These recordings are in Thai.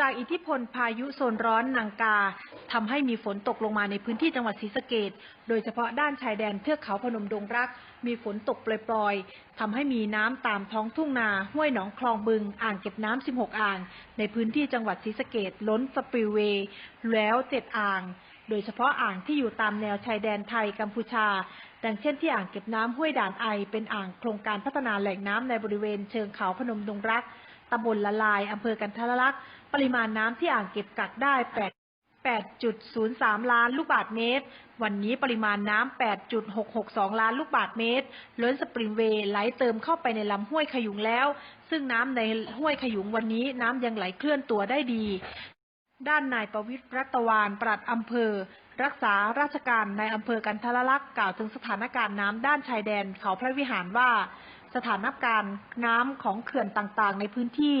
จากอิทธิพลพายุโซนร้อนนังกาทำให้มีฝนตกลงมาในพื้นที่จังหวัดศรีสะเกดโดยเฉพาะด้านชายแดนเทือกเขาพนมดงรัก มีฝนตกปล่อยๆทำให้มีน้ำตามท้องทุ่งนา ห้วยหนองคลองบึง อ่างเก็บน้ำ16 อ่าง ในพื้นที่จังหวัดศรีสะเกดล้นสปิลเวย์แล้ว7อ่าง โดยเฉพาะอ่างที่อยู่ตามแนวชายแดนไทยกัมพูชาดังเช่นที่อ่างเก็บน้ำห้วยด่านไอ เป็นอ่างโครงการพัฒนาแหล่งน้ำในบริเวณเชิงเขาพนมดงรัก ตำบลละลาย อำเภอกันทรลักษณ์ปริมาณน้ำที่อ่างเก็บกักได้ 8 8.03 ล้านลูกบาศก์เมตร วันนี้ปริมาณน้ำ 8.662 ล้านลูกบาศก์เมตร ล้นสปริงเวย์ไหลเติมเข้าไปในลำห้วยขยุงแล้ว ซึ่งน้ำในห้วยขยุงวันนี้น้ำยังไหลเคลื่อนตัวได้ดี ด้านนายประวิตรรัตวานปลัดอำเภอ รักษาราชการในอำเภอกันทรลักษ์กล่าวถึงสถานการณ์น้ำด้านชายแดนเขาพระวิหารว่า สถานการณ์น้ำของเขื่อนต่างๆ ในพื้นที่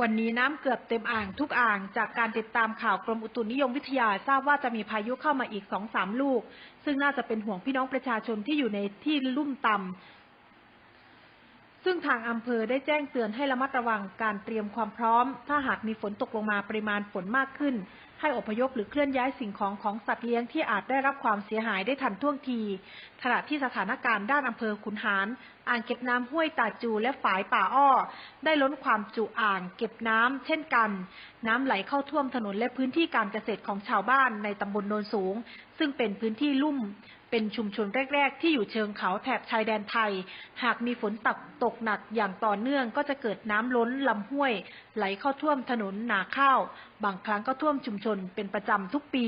วันนี้น้ำเกือบเต็มอ่างทุกอ่าง จากการติดตามข่าวกรมอุตุนิยมวิทยาทราบว่าจะมีพายุเข้ามาอีกสองสามลูก ซึ่งน่าจะเป็นห่วงพี่น้องประชาชนที่อยู่ในที่ลุ่มต่ำซึ่งทางอำเภอได้แจ้งเตือนให้ระมัดระวังการเตรียมความพร้อม ถ้าหากมีฝนตกลงมาปริมาณฝนมากขึ้น ให้อพยพหรือเคลื่อนย้ายสิ่งของของสัตว์เลี้ยงที่อาจได้รับความเสียหายได้ทันท่วงที ขณะที่สถานการณ์ด้านอำเภอขุนหาร อ่างเก็บน้ำห้วยตาจูและฝายป่าอ้อ ได้ล้นความจุอ่างเก็บน้ำเช่นกัน น้ำไหลเข้าท่วมถนนและพื้นที่การเกษตรของชาวบ้านในตำบลโนนสูง ซึ่งเป็นพื้นที่ลุ่มเป็นชุมชนแรก ๆ ที่อยู่เชิงเขาแถบชายแดนไทย หากมีฝนตกตกหนักอย่างต่อเนื่องก็จะเกิดน้ำล้นลำห้วย ไหลเข้าท่วมถนนนาข้าว บางครั้งก็ท่วมชุมชนเป็นประจำทุกปี